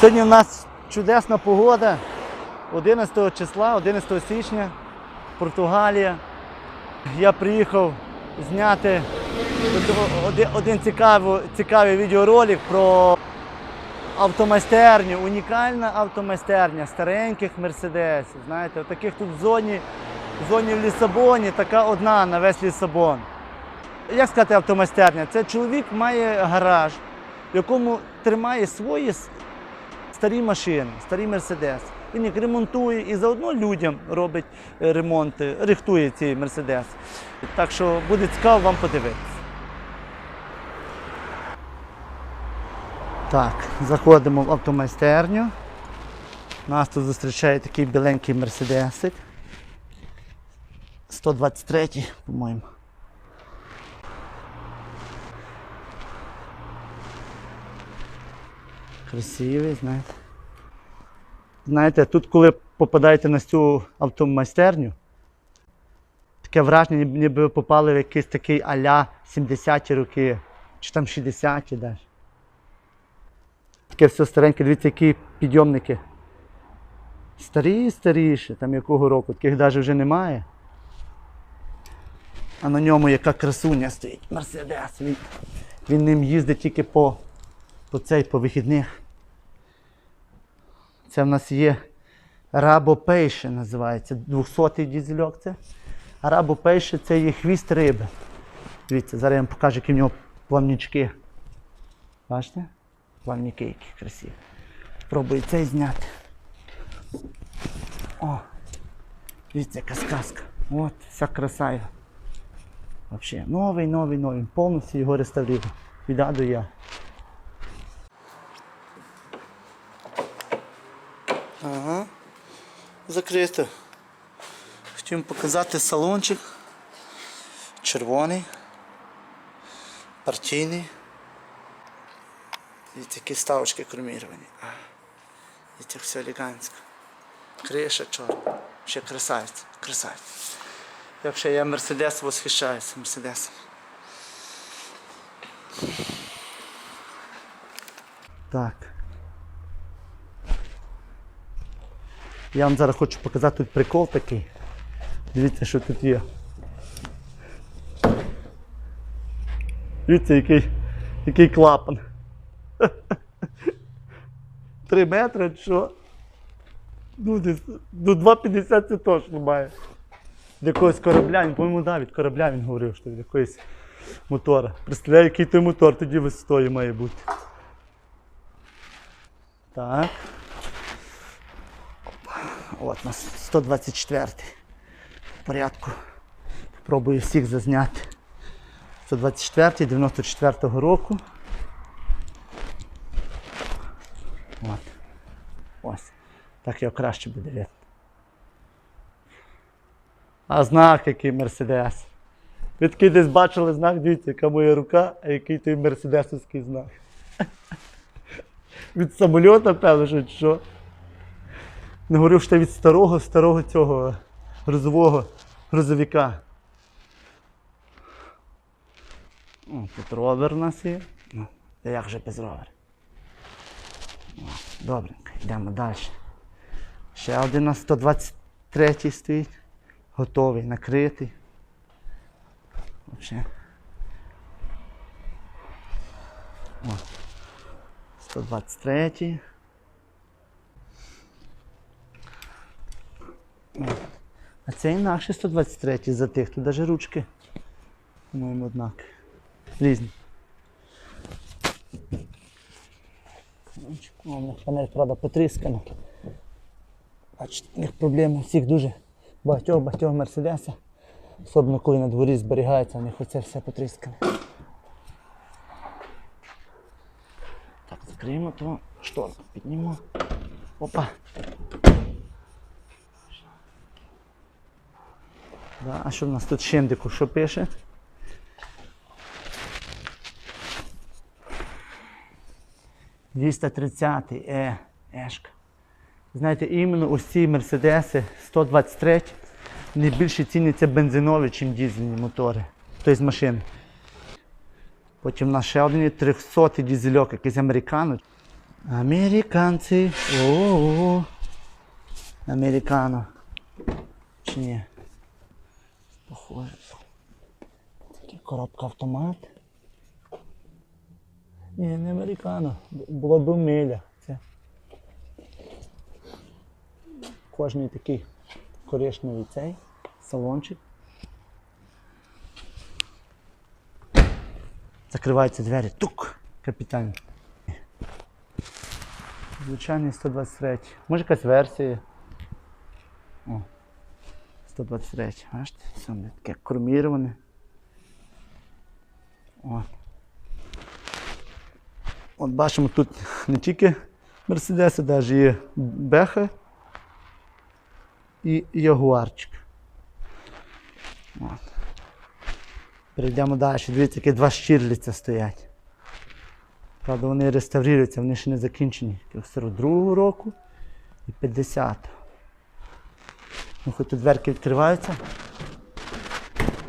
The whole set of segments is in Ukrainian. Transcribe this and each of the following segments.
Сьогодні у нас чудесна погода. 11 числа, 11 січня, Португалія. Я приїхав зняти один, один цікавий, цікавий відеоролик про автомайстерню, унікальна автомайстерня стареньких мерседесів. Знаєте, таких тут в зоні, в зоні в Лісабоні, така одна на весь Лісабон. Як сказати автомайстерня? Це чоловік має гараж, в якому тримає свої старі машини, старі мерседес. Він їх ремонтує і заодно людям робить е, ремонти, рихтує ці мерседеси. Так що буде цікаво вам подивитися. Так, заходимо в автомайстерню. Нас тут зустрічає такий біленький мерседесик. 123, по-моєму. Красивий, знаєте. Знаєте, тут, коли попадаєте на цю автомайстерню, таке враження, ніби- ви попали в якийсь такий аля 70-ті роки, чи там 60-ті навіть. Таке все стареньке, дивіться, які підйомники. Старі, старіші, там якого року, таких навіть вже немає. А на ньому яка красуня стоїть. Мерседес. Він, він ним їздить тільки по, по цей, по вихідних. Це в нас є Рабопейше називається. 200-й дізельок це. А Рабопейше це є хвіст риби. Дивіться, зараз я вам покажу, які в нього плавнічки. Бачите? Плавніки які красиві. Пробую цей зняти. О! Дивіться, яка сказка. От, вся краса. Вообще, новий, новий, новий. Повністю його реставрував. Від А до Я. Ага. Закрито. Хотів показати салончик. Червоний. Партійний. І такі ставочки кроміровані. І це все елегантсько. Криша чорна. Ще красавець. Красавець. Я взагалі я Мерседес восхищаюся Мерседесом. Так. Я вам зараз хочу показати тут прикол такий. Дивіться, що тут є. Дивіться, який, який клапан. Три метри, що? Ну, ну 2,50 це точно має. Від якогось корабля, він, по-моєму, да, від корабля він говорив, що від якогось мотора. Представляю, який той мотор тоді висотою має бути. Так. От нас 124 в порядку. Пробую всіх зазняти. 124 94-го року. От. Ось. Так його краще буде видно. А знак який Мерседес. Такий десь бачили знак, дивіться, яка моя рука, а який той мерседесовський знак. Від самольота, певно, що. Не говорив, що від старого, старого цього грузового грузовика. О, тут ровер у нас є. Ну, та як же без ровера? О, Добренько, йдемо далі. Ще один на 123 стоїть. Готовий, накритий. Вообще. О, 123. А це інакше 123 за тих, тут навіть ручки. По-моєму, однак. Різні. У них панель, правда, потріскана. Бачите, у них проблеми у всіх дуже багатьох багатьох мерседеса. Особливо коли на дворі зберігається, у них оце все потріскане. Так, закриємо то шторку, піднімемо. Опа. Да, а що в нас тут щендику? Що пише? «230 е, ешка. Знаєте, іменно ось ці мерседеси 123 не більше ціняться бензинові, ніж дизельні мотори. Тобто з машин. Потім нас ще один 300 дізельок, якийсь американо. Американці. О-о-о. Американо. Чи ні? Похоже. Такий коробка автомат. Ні, не американо. Було б миля. Це. Кожний такий коричневий цей салончик. Закриваються двері. Тук! Капітально. Звичайний 123. Може якась версія. О. 123. Бачите? Воно таке корміроване. О. От бачимо тут не тільки Мерседеси, навіть є Беха і Ягуарчик. От. Перейдемо далі. Дивіться, які два щирліця стоять. Правда, вони реставруються, вони ще не закінчені. 42 року і 50. Ну, хоч тут дверки відкриваються.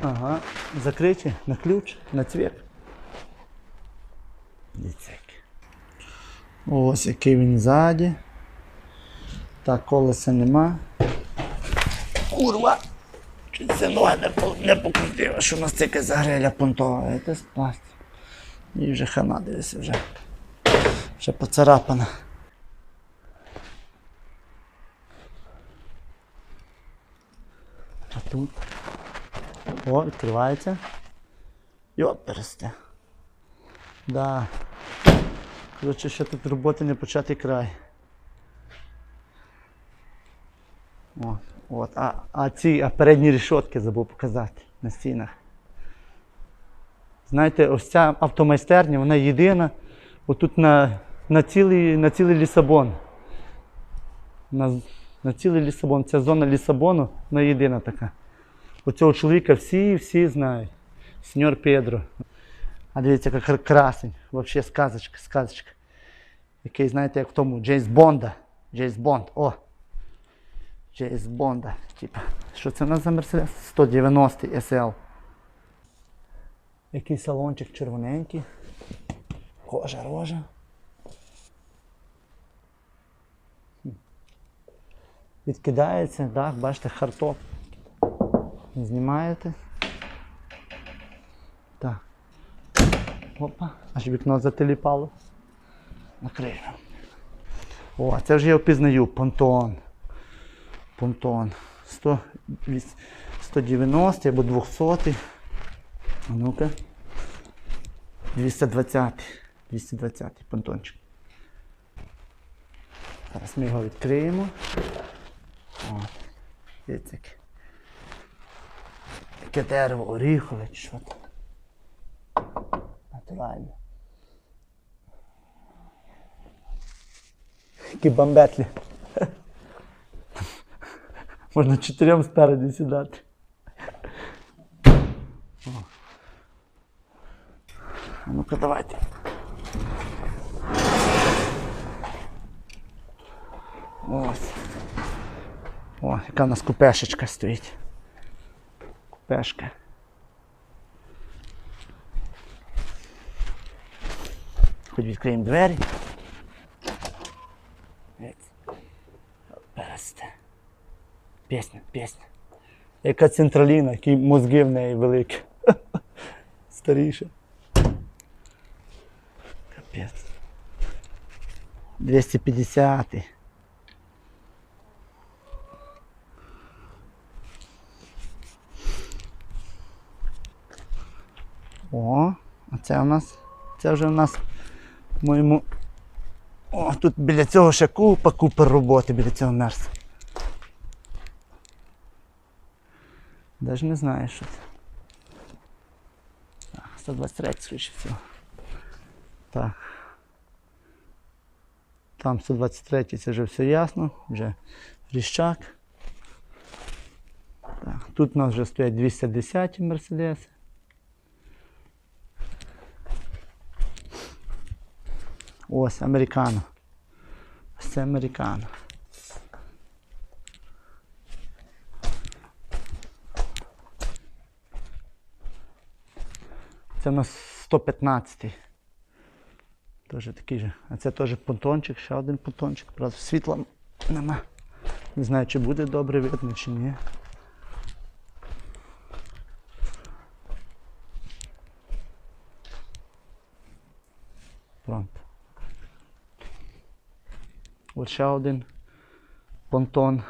Ага, закриті на ключ, на цвік. Ось який він ззаді. Так, колеса нема. Курва! Чуть це ноги не, не покрутила, що у нас таке загреля понтова. Це спасти. І вже хана дивися вже. Вже поцарапана. Тут. О, відкривається. Йоп, пересте. Да. Коротше, ще тут роботи не початий край. От, от. А, а ці а передні рішотки забув показати на стінах. Знаєте, ось ця автомайстерня, вона єдина. Отут на, на, цілий, на цілий Лісабон. На, на цілий Лісабон. Ця зона Лісабону, вона єдина така. Оцього чоловіка всі, всі знають. Сеньор Педро. А дивіться, кра- красень. Взагалі сказочка, сказочка. Який, знаєте, як в тому Джеймс Бонда. Джеймс Бонд. О! Джеймс Бонда. Типа. Що це у нас за Мерседес? 190 SL. Який салончик червоненький. Кожа рожа. Відкидається, так, бачите, хартоп. Знімаєте. Так. Опа, аж вікно зателіпало. Накриємо. О, це вже я впізнаю. Понтон. Понтон. 100, 190 або 200. А ну-ка. 220. 220 понтончик. Зараз ми його відкриємо. От. Дивіться. Яке дерево, оріхове чи що там. Натурально. Які бамбетлі. Можна чотирьом спереді сідати. О. Ну-ка давайте. Ось. О, яка в нас купешечка стоїть. Купешка. Хоч відкриємо двері. Пісня, пісня. Яка централіна, які мозги в неї великі. Старіша. Капець. 250. О, а це у нас. Це вже у нас в моєму. О, тут біля цього ще купа, купа роботи біля цього мерса. Даже не знаю, що це. Так, 123, скоріше всього. Так. Там 123 це вже все ясно, вже ріщак. Так, тут у нас вже стоять 210 Мерседеси. Ось американо. Ось це американо. Це у нас 115. Теж такий же. А це теж понтончик, ще один понтончик. Правда, світла нема. Не знаю, чи буде добре видно, чи ні. Ще один понтон.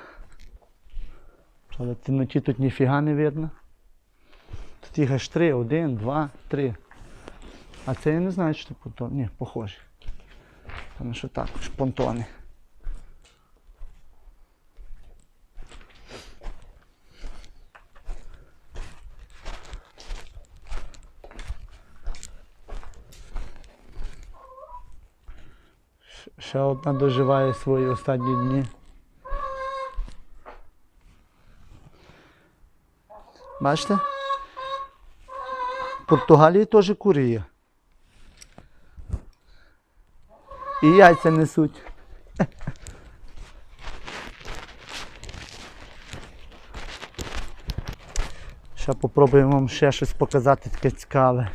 Але темноті тут ніфіга не видно. Тут їх аж три, один, два, три. А це я не знаю, що це понтон. Ні, похоже. Тому що також понтони. Ще одна доживає свої останні дні. Бачите? В Португалії теж кури. І яйця несуть. Ще попробуємо вам ще щось показати таке цікаве.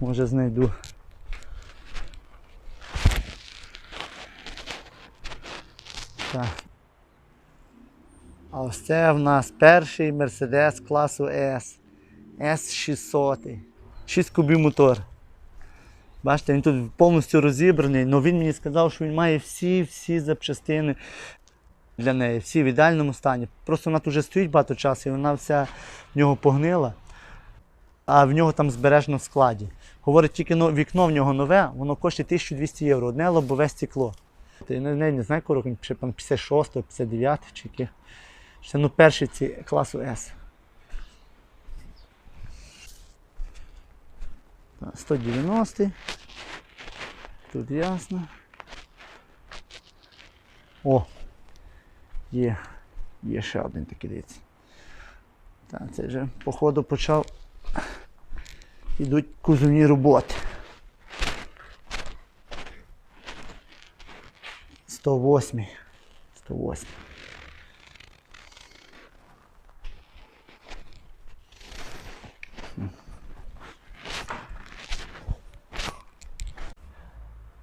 Може знайду. Так. А ось це в нас перший Mercedes класу S. S600. 6 кубів мотор. Бачите, він тут повністю розібраний, але він мені сказав, що він має всі-всі запчастини для неї, всі в ідеальному стані. Просто вона тут вже стоїть багато часу і вона вся в нього погнила, а в нього там збережено в складі. Говорить, тільки вікно в нього нове, воно коштує 1200 євро, одне лобове стекло. Я не, не, знаю, він ще там 56, 59 чи яких. Це ну, перший ці класу. Так, 190. Тут ясно. О! Є. Є ще один такий дивіться. Так, це вже походу почав. Ідуть кузовні роботи. 108. 108.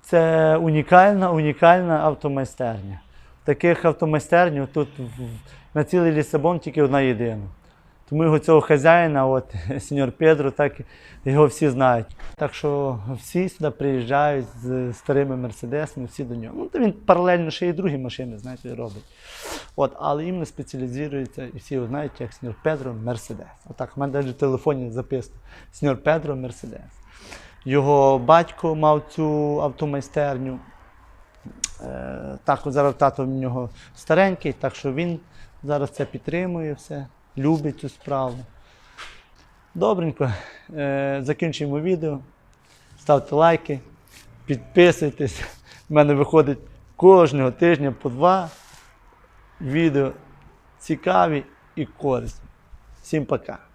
Це унікальна, унікальна автомайстерня. Таких автомайстернь тут на цілий Лісабон тільки одна єдина. Тому його цього хазяїна, от сеньор Педро, так його всі знають. Так що всі сюди приїжджають з старими мерседесами, всі до нього. Ну, то він паралельно ще й другі машини, знаєте, робить. От, але іменно спеціалізується, і всі його знають, як сеньор Педро Мерседес. Отак, в мене навіть в телефоні записано. Сеньор Педро Мерседес. Його батько мав цю автомайстерню. Е, так, зараз тато в нього старенький, так що він зараз це підтримує все, любить цю справу. Добренько. Е, закінчуємо відео. Ставте лайки, підписуйтесь. У мене виходить кожного тижня по два відео цікаві і корисні. Всім пока.